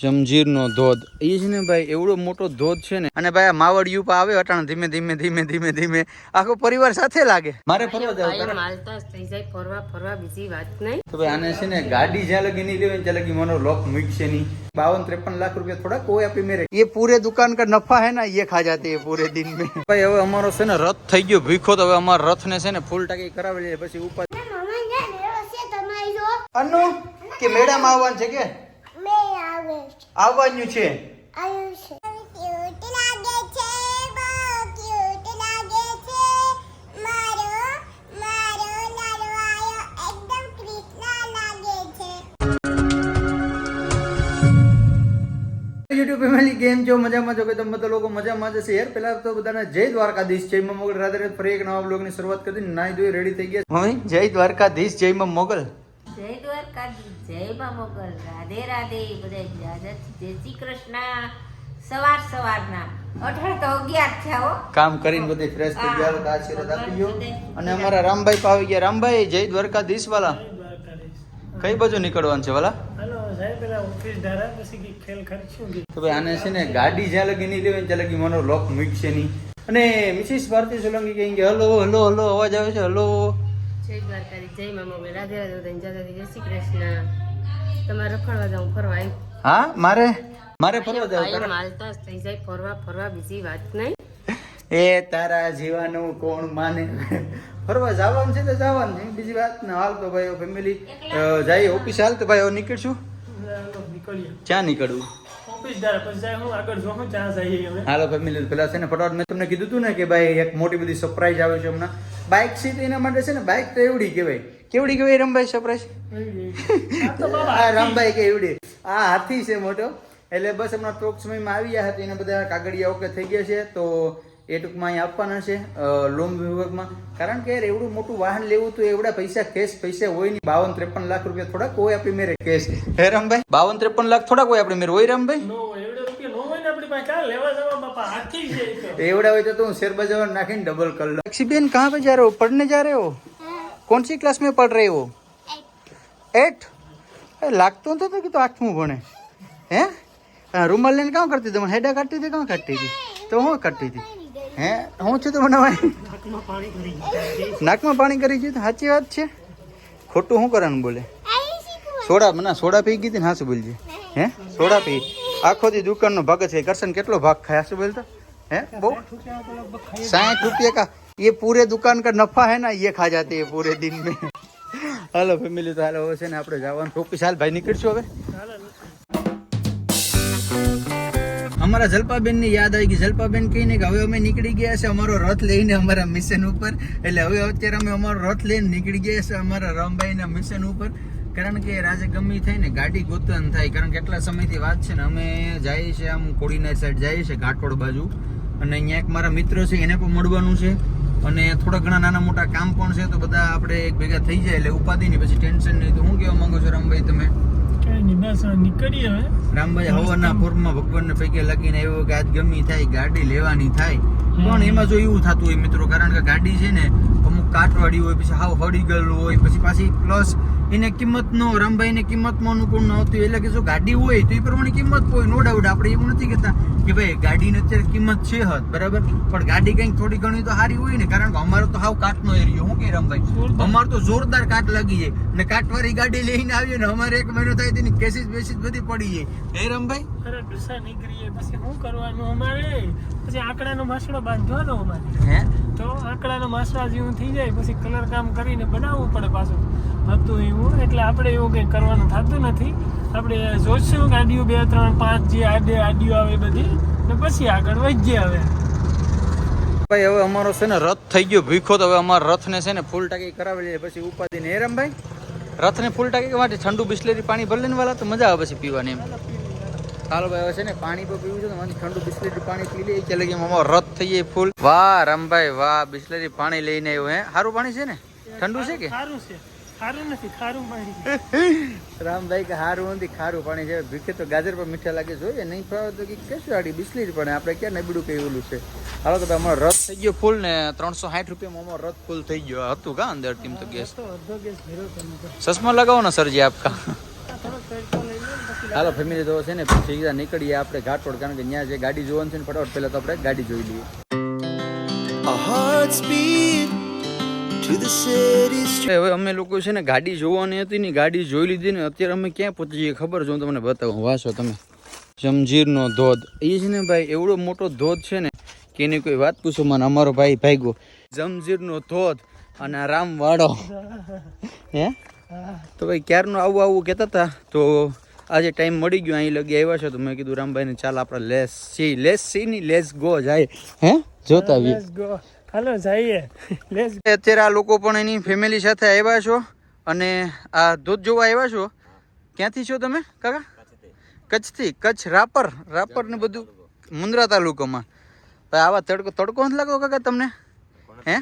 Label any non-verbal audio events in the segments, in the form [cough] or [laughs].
જમજીર નો ધોધ. એ જ ને ભાઈ એવડો મોટો ધોધ છે ને. અને ભાઈ આ માવડિયું આવે અટાણ ધીમે ધીમે ધીમે ધીમે ધીમે. આખો પરિવાર સાથે લાગે. મારે ફરવા જવું થઈ જાય ફરવા ફરવા બીજી વાત નહીં. તો ભાઈ આને છે ને ગાડી જ્યાં લગી નહીં લેવાય ત્યાં લગી મને લોક મૂકશે નહીં. બાવન ત્રેપન લાખ રૂપિયા થોડા કોઈ આપી મેરે. એ પૂરે દુકાન કા નફા હે ના એ ખા જાતે પૂરે દિન મેં. ભાઈ હવે અમારો છે ને રથ થઈ ગયો ભીખો તો હવે અમારા રથ ને છે ને ફૂલ ટાકી કરાવી લે પછી ઉપર અનુ કે મેડમ આવવાનું છે કે? આવવાનું છે. યુટ્યુબ ફેમિલી કેમ છો? મજામાં છો કે તમે બધા લોકો મજામાં જશે યાર પેલા તો બધાને જય દ્વારકાધીશ. જય માં મોગલ. રાત્રે ફરી એક નવા બ્લોગની શરૂઆત કરી દીધી. નાઈ ધોઈ રેડી થઈ ગયા જય દ્વારકાધીશ જય માં મોગલ. જય દ્વારકાજી જય મા મોગલ રાધે રાધે બધા જય શ્રી કૃષ્ણ. સવાર સવારના અઢાર તો અગિયાર થયા કામ કરીને બધે ફ્રેશ થઈ ગયા આશીર્વાદ આપી ગયો અને અમારા રામભાઈ પાવી ગયા. રામભાઈ જય દ્વારકાધીશ વાલા. કઈ બાજુ નીકળવાનું છે વાલા? હાલો સાહેબ પેલા ઓફિસ ધારા પછી કે ખેલ ખર્ચું કે તો ભાઈ આને છે ને ગાડી જ્યાં લગી નહીં ત્યાં લગી મનો લોક મૂકશે નહીં. અને મિસિસ ભારતી સોલંકી કહે કે હલો હલો હલો અવાજ આવે છે હલો. જય દ્વારકાધીશ જય મા મોગલ રાધે રાધે બધા જય જય શ્રી કૃષ્ણ. તમારે રખડવા જાઉં ફરવા હા મારે? મારે ફરવા થઈ જાય ફરવા ફરવા બીજી વાત નહીં. એ તારા જીવાનું કોણ માને? ફરવા જવાનું છે તો જવાનું છે. બીજી વાત ના હાલ તો ભાઈ ફેમિલી જાય ઓફિસ હાલ તો ભાઈ હવે નીકળશું? ક્યાં નીકળવું? ઓફિસ જાય હું આગળ જો ચા જઈએ હવે હાલો ફેમિલી પેલા છે ને ફટાફટ મેં તમને કીધું હતું ને કે ભાઈ એક મોટી બધી સરપ્રાઈઝ આવે છે હમણાં. બાઇક સીટ એના માટે છે ને બાઇક તો એવડી કહેવાય. કેવડી કહેવાય રમભાઈ તો રામભાઈ કે એવડી. આ હાથી છે મોટો. એટલે બસ હમણાં ટૂંક સમયમાં આવી ગયા હતા એના બધા કાગળિયા ઓકે થઈ ગયા છે તો એ ટૂંકમાં અહીં આપવાના છે લોન વિભાગમાં. કારણ કે એવડું મોટું વાહન લેવું તો એવડા પૈસા કેશ પૈસા હોય નહીં. બાવન ત્રેપન લાખ રૂપિયા થોડાક કોઈ આપણી મેરે કેશ હે રામભાઈ? બાવન ત્રેપન લાખ થોડા કોઈ આપણી મેરે. હોય રામભાઈ? એવડે રૂપિયા ન હોય ને આપણી પાસે. લેવા જવા બાપા હાથી છે એ તો एवढा हुआ तो शेर बजावर नाखिन डबल कर लो एक्सीबियन कहाँ पे जा रहे हो पढ़ने जा रहे हो कौन सी क्लास में पढ़ रहे हो एट लागतो तो था कि तो आठवीं भणे હે હા, રૂમાલ લઈને કામ કરતી હતી હેડા કાઢતી હતી કામ કાઢતી હતી તો હું કાઢતી હતી હે હું છું તો બનાવાય નાકમાં પાણી કરી ગયા નાકમાં પાણી કરી ગયું તો સાચી વાત છે ખોટું શું કરવાનું બોલે સોડા ના સોડા પી ગઈ હતી ને હાસુ બોલજે હે સોડા પી આખો દી દુકાનનો ભાગ જ છે કરશન કેટલો ભાગ ખાય હાસુ બોલતો હે બહુ साठ रुपये का ये पूरे दुकान का नफा है ना ये खा जाते हैं पूरे दिन में હાલો ફેમિલી તો હાલો હવે છે ને આપણે જવાનું ટોપી હાલ ભાઈ નીકળશું હવે અમારા જલપાબેન ની યાદ આવી ગઈ જલપાબેન કહીને કે હવે અમે નીકળી ગયા છે અમારો રથ લઈને અમારા મિશન ઉપર એટલે હવે અત્યારે અમે અમારો રથ લઈને નીકળી ગયા છે અમારા રામભાઈના મિશન ઉપર કારણ કે રાજે ગમી થઈ ને ગાડી ગોતન થાય કારણ કે એટલા સમયથી વાત છે ને અમે જઈએ છીએ આમ કોડીના સાઈડ જઈએ છીએ ઘાટોડ બાજુ. અને અહીંયા એક મારા મિત્ર છે એને પણ મળવાનું છે. અને થોડા ઘણા નાના મોટા કામ પણ છે તો બધા આપણે એક ભેગા થઈ જાય એટલે ઉપાધિ નહીં પછી ટેન્શન નહીં તો હું કહેવા માંગુ છું રામભાઈ તમે? નીકળીએ હવે. રામભાઈ હવાના પૂરમાં ભગવાનને પૈકી લગીને એવો કે આજ ગમી થાય ગાડી લેવાની થાય. પણ એમાં જો એવું થતું હોય મિત્રો કારણ કે ગાડી છે ને કાટવાળી હોય પછી હાવ હળી ગયેલું હોય પછી પાછી પ્લસ એને કિંમત નો રામભાઈને કિંમતમાં અનુકૂળ ન હતું એટલે કે જો ગાડી હોય તો એ પ્રમાણે કિંમત હોય. નો ડાઉટ આપણે એવું નથી કહેતા કે ભાઈ ગાડીની અત્યારે કિંમત છે હદ બરાબર? પણ ગાડી કંઈક થોડી ઘણી તો સારી હોય ને કારણ કે અમારો તો હાવ કાટનો એરિયો હું કે રામભાઈ? અમારે તો જોરદાર કાટ લાગી જાય. ને કાટવાળી ગાડી લઈને આવીએ ને અમારે એક મહિનો થાય તેની કેસીસ બેસીસ બધી પડી જાય. હે રામભાઈ? અરે ડુસા નીકળીએ પછી શું કરવાનું અમારે? પછી આંકડાનો માસડો બાંધવાનો અમારે. હે? તો આંકડાનો માસડા જેવું થઈ જાય, પછી કલર કામ કરીને બનાવવું પડે પાછું. હતું એવું, એટલે આપણે એવું કંઈ કરવાનું થતું નથી. આપણે જોઈશું ગાડીઓ બે, ત્રણ, પાંચ જે આડે આડીઓ આવે બધી, ને પછી આગળ વધીએ હવે. ભાઈ, હવે અમારો છે ને રથ થઈ ગયો ભીખો તો હવે અમારા રથને છે ને ફૂલ ટાંકી કરાવી લઈએ, પછી ઉપાધિ ને રામભાઈ રથને ફૂલ ટાંકી માટે ઠંડુ બિસ્લેરી પાણી ભરી લઈને તો મજા આવે પછી પીવાની એમ. હાલો છે ને પાણી પણ પીવું છે મને ઠંડુ બિસ્લેરી પાણી પી લઈએ કે લગી રથ થઈ જાય ફૂલ. વાહ રામભાઈ વાહ બિસ્લેરી પાણી લઈને આવ્યો હે. સારું પાણી છે ને? ઠંડુ છે કે? સારું છે. સારું નથી ખારું પાણી. [laughs] રામભાઈ કે હારું નથી ખારું પાણી છે. ભીખે તો ગાજર પર મીઠા લાગે જોઈએ નહીં ફાવે તો કે કશું આડી બિસ્લેરી પણ. આપણે ક્યાં નબળું કઈ ઓલું છે? હાલો તો ભાઈ અમારો રથ થઈ ગયો ફૂલ ને ત્રણસો સાઠ રૂપિયામાં અમારો રથ ફૂલ થઈ ગયો. હતું કા અંદર ટીમ તો ગેસ? અડધો ગેસ ભેરો તમે હાલો ફેમિલી તો છે ને પછી સીધા નીકળીએ આપણે ઘાટોડ કારણ કે ત્યાં જે ગાડી જોવાની છે ને ફટાફટ પહેલા તો આપણે ગાડી જોઈ લઈએ. હવે અમે લોકો છે ને ગાડી જોવાની હતી ને ગાડી જોઈ લીધી ને અત્યારે અમે ક્યાં પહોંચી જઈએ ખબર છે હું તમને બતાવું. વાંચો તમે. જમજીરનો ધોધ. એ છે ને ભાઈ એવડો મોટો ધોધ છે ને કે એની કોઈ વાત પૂછો મને અમારો ભાઈ ભાગ્યો. જમજીરનો ધોધ અને આ રામવાડો. હે? તો ભાઈ ક્યારનું આવું આવું કહેતા હતા? તો આજે ટાઈમ મળી ગયો અહીં લગી આવ્યા છે તો મેં કીધું રામભાઈને ચાલ આપણે લેસ સી લેસ સી ની લેસ ગો જાય. હે? જોતા આવીએ. ગો હાલો જઈએ. લેસ અત્યારે આ લોકો પણ એની ફેમિલી સાથે આવ્યા છો અને આ ધોધ જોવા આવ્યા છો. ક્યાંથી છો તમે કાકા? કચ્છથી કચ્છ રાપર. રાપર ને બધું મુન્દ્રા તાલુકામાં. ભાઈ આવા તડકો તડકો નથી લાગતો કાકા તમને? હે?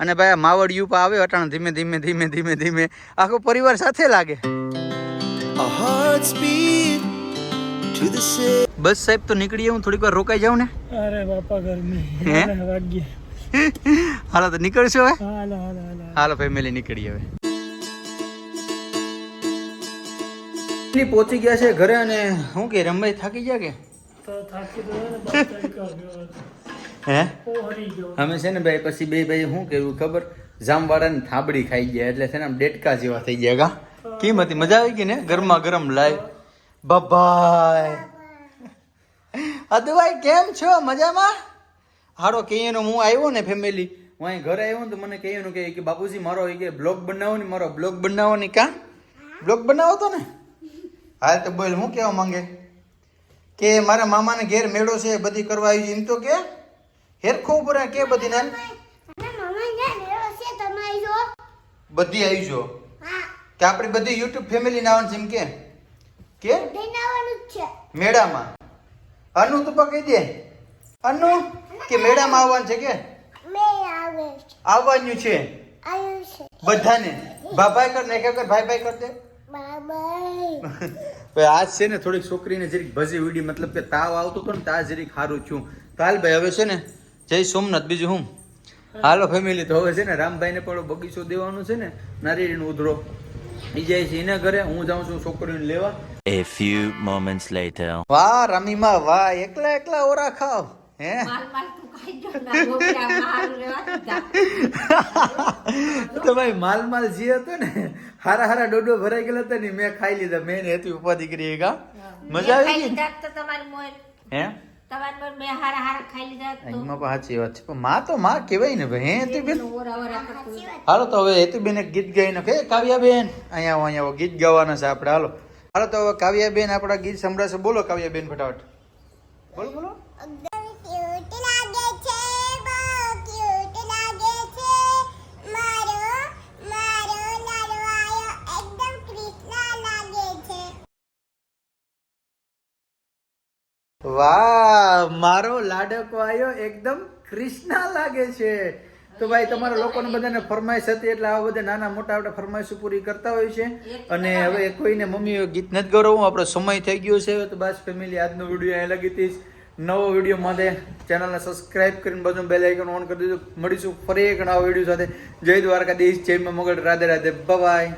અને ભાઈ આ માવડિયું યુપા આવે અટાણ ધીમે ધીમે ધીમે ધીમે ધીમે. આખો પરિવાર સાથે લાગે. બસ સાહેબ તો નીકળીએ. હું થોડીક વાર રોકાઈ જાઉં ને? અરે બાપા ગરમી. વાગ્યા. હાલો, તો નીકળશો હવે? હાલો હાલો હાલો. હાલો ફેમિલી નીકળી હવે. પહોંચી ગયા છે ઘરે અને શું કે રમભાઈ થાકી ગયા કે? તો થાકી તો ને બાપ તડકા ગયો. હે? અમે છે ને ભાઈ પછી બે ભાઈ શું કેવું ખબર જામવાળાને થાબડી ખાઈ ગયા એટલે છે ને આમ ડેટકા જેવા થઈ ગયા કા? કેમ હતી? મજા આવી ગઈ ને? ગરમા ગરમ લાઈ બબાય. અદુભાઈ કેમ છો? મજામાં? હારો કહીએનો હું આવ્યો ને ફેમિલી હું અહીં ઘરે આવ્યો ને તો મને કહીએનું કે કે બાપુજી મારો એ કે બ્લોગ બનાવો ને મારો બ્લોગ બનાવો ને કા? બ્લોગ બનાવો તો ને? હાલ તો બોલ હું કહેવા માંગે? કે મારા મામાને ઘેર મેળો છે બધી કરવા આવી એમ તો કે હેરખો ઉપર કે બધી ના બધી આવી છો કે આપણી બધી યુટ્યુબ ફેમિલી ના એમ કે. કે? મેળામાં. અનુ તું પકડી દે. અનુ? કે મેળામાં આવવાનું છે કે? આવવાનું છે. બધાને. ભાઈ કર ને કર ભાઈ ભાઈ કર દે. [laughs] ભાઈ આજ છે ને થોડીક છોકરીને જરીક ભજી ઉડી મતલબ કે તાવ આવતો હતો ને તાવ જરીક સારું છું હાલ ભાઈ હવે છે ને જય સોમનાથ બીજું હું? હાલો ફેમિલી તો હવે છે ને રામભાઈને પણ બગીચો દેવાનો છે ને નારિયેળીનો ઉધરો જાય છે એના ઘરે હું જાઉં છું છોકરીને લેવા. A few moments later. વાહ રમીમા વાહ એકલા એકલા ઓરા ખાવ હે? માલ માલ તું [laughs] ભાઈ માલ માલ જે હતો ને હારા હારા ડોડો ભરાઈ ગયેલા હતા ને મેં ખાઈ લીધા. મેં હતી ઉપાધિ કરી કા મજા આવી ગઈ તમારી હે? તમારી મોર બે હારા હારા ખાઈ લીધા તો એમાં પણ સાચી વાત છે. પણ માં તો માં કહેવાય ને ભાઈ હેતુ કરતું હાલો તો હવે હેતુબેન એક ગીત ગાઈને નાખે એ કાવ્યાબેન. અહીંયા આવો અહીંયા આવો ગીત ગાવાના છે આપણે હાલો. હાલો તો હવે કાવ્યાબેન આપણા ગીત સંભળાશે. બોલો કાવ્યાબેન ફટાફટ. બોલો બોલો. વાહ મારો લાડકો આવ્યો એકદમ કૃષ્ણા લાગે છે. તો ભાઈ તમારા લોકોને બધાને ફરમાઈશ હતી એટલે આવા બધા નાના મોટા આપણે ફરમાઈશો પૂરી કરતા હોય છે. અને હવે કોઈને મમ્મી ગીત નથી ગૌરવું આપણો સમય થઈ ગયો છે. તો બસ ફેમિલી આજનો વીડિયો અહીં લગી હતી નવો વીડિયો માટે ચેનલને સબસ્ક્રાઇબ કરીને બધું બેલ આઇકન ઓન કરી દીધું મળીશું ફરી એક નવા વીડિયો સાથે. જય દ્વારકાધીશ. જય મા મોગલ રાધે રાધે. બાય